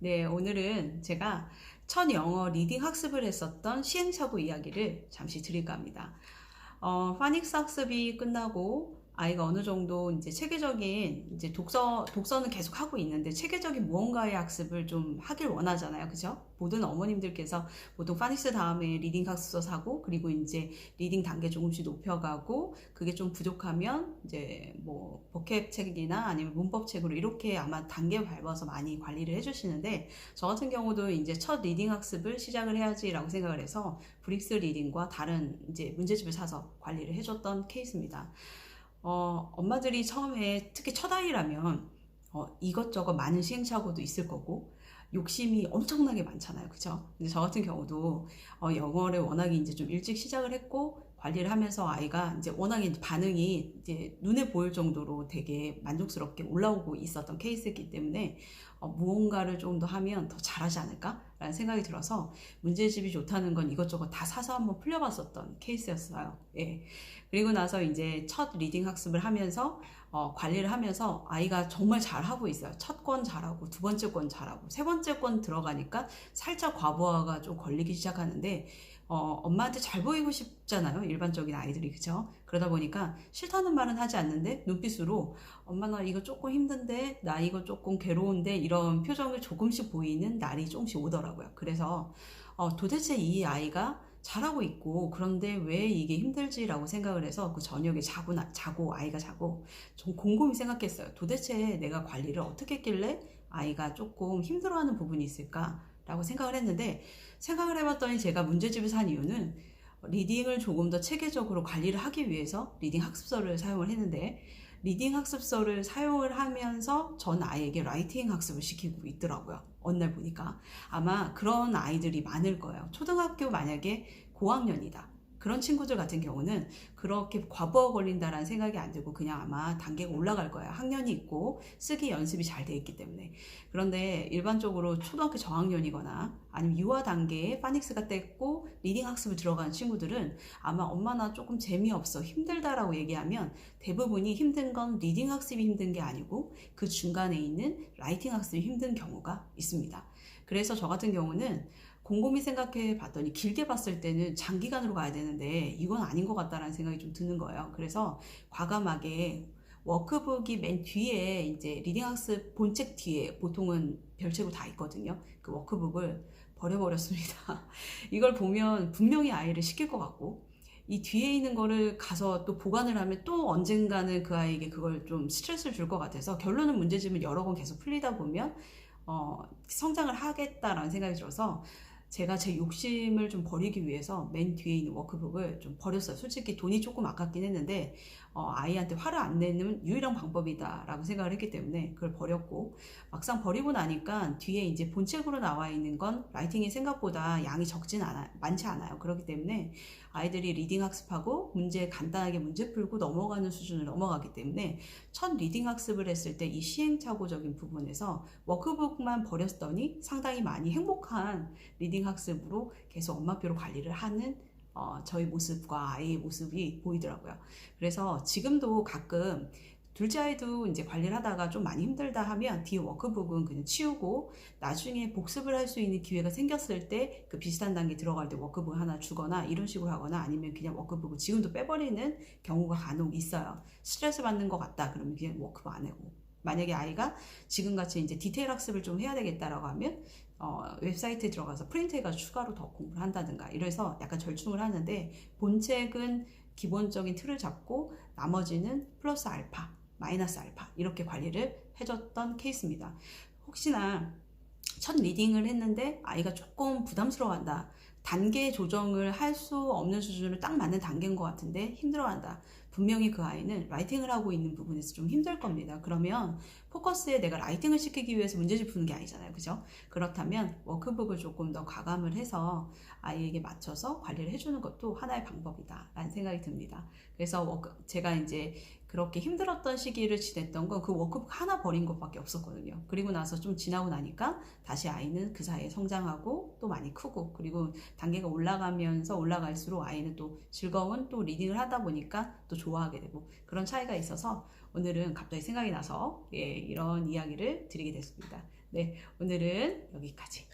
네, 오늘은 제가 첫 영어 리딩 학습을 했었던 시행착오 이야기를 잠시 드릴까 합니다. 어, 파닉스 학습이 끝나고 아이가 어느 정도 이제 체계적인 이제 독서 독서는 계속 하고 있는데 체계적인 무언가의 학습을 좀 하길 원하잖아요, 그죠? 모든 어머님들께서 보통 파닉스 다음에 리딩 학습서 사고 그리고 이제 리딩 단계 조금씩 높여가고 그게 좀 부족하면 이제 뭐 보캡 책이나 아니면 문법 책으로 이렇게 아마 단계 밟아서 많이 관리를 해주시는데 저 같은 경우도 이제 첫 리딩 학습을 시작을 해야지라고 생각을 해서 브릭스 리딩과 다른 이제 문제집을 사서 관리를 해줬던 케이스입니다. 어, 엄마들이 처음에 특히 첫 아이라면 어, 이것저것 많은 시행착오도 있을 거고 욕심이 엄청나게 많잖아요. 그죠? 근데 저 같은 경우도 어, 영어를 워낙에 이제 좀 일찍 시작을 했고 관리를 하면서 아이가 이제 워낙에 반응이 이제 눈에 보일 정도로 되게 만족스럽게 올라오고 있었던 케이스이기 때문에 어, 무언가를 조금 더 하면 더 잘하지 않을까라는 생각이 들어서 문제집이 좋다는 건 이것저것 다 사서 한번 풀려봤었던 케이스였어요. 예. 그리고 나서 이제 첫 리딩 학습을 하면서 어, 관리를 하면서 아이가 정말 잘하고 있어요. 첫 권 잘하고 두 번째 권 잘하고 세 번째 권 들어가니까 살짝 과부하가 좀 걸리기 시작하는데 어, 엄마한테 잘 보이고 싶잖아요. 일반적인 아이들이 그죠? 그러다 보니까 싫다는 말은 하지 않는데 눈빛으로 엄마 나 이거 조금 힘든데 나 이거 조금 괴로운데 이런 표정을 조금씩 보이는 날이 조금씩 오더라고요. 그래서 어, 도대체 이 아이가 잘하고 있고 그런데 왜 이게 힘들지라고 생각을 해서 그 저녁에 자고 나, 자고 아이가 자고 좀 곰곰이 생각했어요. 도대체 내가 관리를 어떻게 했길래 아이가 조금 힘들어하는 부분이 있을까 라고 생각을 했는데 생각을 해봤더니 제가 문제집을 산 이유는 리딩을 조금 더 체계적으로 관리를 하기 위해서 리딩 학습서를 사용을 했는데 리딩 학습서를 사용을 하면서 전 아이에게 라이팅 학습을 시키고 있더라고요. 어느 날 보니까. 아마 그런 아이들이 많을 거예요. 초등학교 만약에 고학년이다. 그런 친구들 같은 경우는 그렇게 과부하 걸린다라는 생각이 안 들고 그냥 아마 단계가 올라갈 거예요. 학년이 있고 쓰기 연습이 잘 돼 있기 때문에. 그런데 일반적으로 초등학교 저학년이거나 아니면 유아 단계에 파닉스가 뗐고 리딩 학습을 들어가는 친구들은 아마 엄마나 조금 재미없어 힘들다라고 얘기하면 대부분이 힘든 건 리딩 학습이 힘든 게 아니고 그 중간에 있는 라이팅 학습이 힘든 경우가 있습니다. 그래서 저 같은 경우는 곰곰이 생각해 봤더니 길게 봤을 때는 장기간으로 가야 되는데 이건 아닌 것 같다라는 생각이 좀 드는 거예요. 그래서 과감하게 워크북이 맨 뒤에 이제 리딩 학습 본책 뒤에 보통은 별책으로 다 있거든요. 그 워크북을 버려버렸습니다. 이걸 보면 분명히 아이를 시킬 것 같고 이 뒤에 있는 거를 가서 또 보관을 하면 또 언젠가는 그 아이에게 그걸 좀 스트레스를 줄 것 같아서 결론은 문제집을 여러 번 계속 풀리다 보면 어, 성장을 하겠다라는 생각이 들어서 제가 제 욕심을 좀 버리기 위해서 맨 뒤에 있는 워크북을 좀 버렸어요. 솔직히 돈이 조금 아깝긴 했는데 어, 아이한테 화를 안 내는 유일한 방법이다라고 생각을 했기 때문에 그걸 버렸고 막상 버리고 나니까 뒤에 이제 본책으로 나와 있는 건 라이팅이 생각보다 양이 적진 않아 많지 않아요. 그렇기 때문에 아이들이 리딩 학습하고 문제 간단하게 문제 풀고 넘어가는 수준을 넘어가기 때문에 첫 리딩 학습을 했을 때 이 시행착오적인 부분에서 워크북만 버렸더니 상당히 많이 행복한 리딩 학습으로 계속 엄마표로 관리를 하는 어, 저희 모습과 아이의 모습이 보이더라고요. 그래서 지금도 가끔 둘째 아이도 이제 관리를 하다가 좀 많이 힘들다 하면 뒤에 워크북은 그냥 치우고 나중에 복습을 할 수 있는 기회가 생겼을 때 그 비슷한 단계 들어갈 때 워크북 하나 주거나 이런 식으로 하거나 아니면 그냥 워크북을 지금도 빼버리는 경우가 간혹 있어요. 스트레스 받는 것 같다 그러면 그냥 워크북 안 하고 만약에 아이가 지금같이 이제 디테일 학습을 좀 해야 되겠다라고 하면 어, 웹사이트에 들어가서 프린트해가지고 추가로 더 공부를 한다든가 이래서 약간 절충을 하는데 본책은 기본적인 틀을 잡고 나머지는 플러스 알파, 마이너스 알파 이렇게 관리를 해줬던 케이스입니다. 혹시나 첫 리딩을 했는데 아이가 조금 부담스러워한다. 단계 조정을 할 수 없는 수준을 딱 맞는 단계인 것 같은데 힘들어한다. 분명히 그 아이는 라이팅을 하고 있는 부분에서 좀 힘들 겁니다. 그러면 포커스에 내가 라이팅을 시키기 위해서 문제집 푸는 게 아니잖아요. 그죠? 그렇다면 워크북을 조금 더 가감을 해서 아이에게 맞춰서 관리를 해주는 것도 하나의 방법이다. 라는 생각이 듭니다. 그래서 워크, 제가 이제 그렇게 힘들었던 시기를 지냈던 건 그 워크북 하나 버린 것밖에 없었거든요. 그리고 나서 좀 지나고 나니까 다시 아이는 그 사이에 성장하고 또 많이 크고 그리고 단계가 올라가면서 올라갈수록 아이는 또 즐거운 또 리딩을 하다 보니까 또 좋아하게 되고 그런 차이가 있어서 오늘은 갑자기 생각이 나서 예, 이런 이야기를 드리게 됐습니다. 네, 오늘은 여기까지.